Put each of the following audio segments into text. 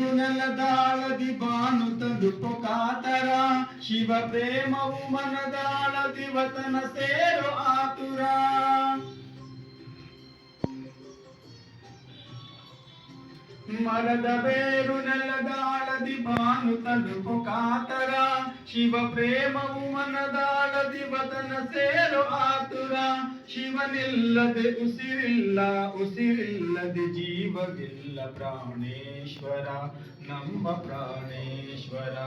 ಬೇರು ನೆಲದಾಳದಿ ಬಾನು ತಲುಪು ಕಾತರ ಶಿವ ಪ್ರೇಮವು ಮನದಾಳದಿ ವತನ ಸೇರು ಆತುರ ಮರದ ಬೇರು ನೆಲದಾಳದಿ ಬಾನು ತಲುಪು ಕಾತರ ಶಿವ ಪ್ರೇಮವು ಮನದಾಳದಿ ವತನ ಸೇರು ಆತುರ. ಶಿವನಿಲ್ಲದೆ ಉಸಿರಿಲ್ಲ ಉಸಿರಿಲ್ಲದೆ ಜೀವವಿಲ್ಲ ಪ್ರಾಣೇಶ್ವರ. ನಮ್ಮ ಪ್ರಾಣೇಶ್ವರ.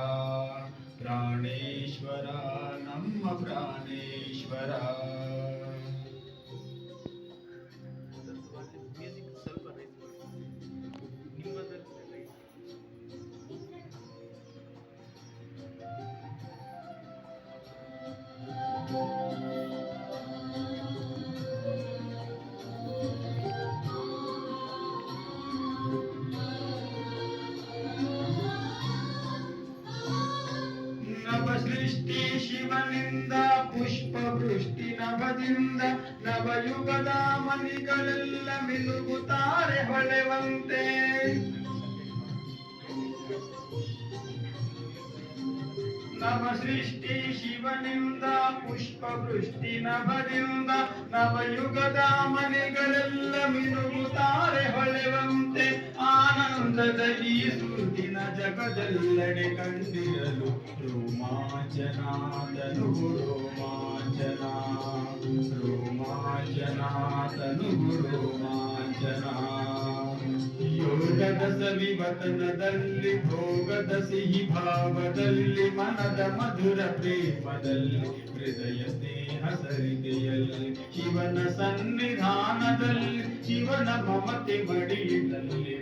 ಸೃಷ್ಟಿ ಶಿವನಿಂದ ಪುಷ್ಪ ವೃಷ್ಟಿ ನವದಿಂದ ನವಯುಗದ ಮನಿಗಳೆಲ್ಲ ಮಿಲುಗುತ್ತಾರೆ ಹೊಳೆವಂತೆ. ನವ ಸೃಷ್ಟಿ ಶಿವನಿಂದ ಪುಷ್ಪ ವೃಷ್ಟಿ ನವದಿಂದ ನವಯುಗದ ಮನೆಗಳೆಲ್ಲ ಮಿನುಗುತ್ತಾರೆ ಹೊಳೆವಂತೆ. ಆನಂದದ ಈ ಸುದಿನ ಜಗದೆಲ್ಲೆಡೆ ಕಂಡಿರಲು ರೋಮಾಂಚನಾದನು. ಯೋಗದ ಸವಿವತನದಲ್ಲಿ ಭೋಗದ ಸಿಹಿ ಭಾವದಲ್ಲಿ ಮನದ ಮಧುರ ಪ್ರೇಮದಲ್ಲಿ ಹೃದಯ ಸ್ನೇಹ ಸರಿಗೆಯಲ್ಲಿ ಶಿವನ ಸನ್ನಿಧಾನದಲ್ಲಿ ಶಿವನ ಮಮತೆ ಮಡಿಯಲ್ಲಿ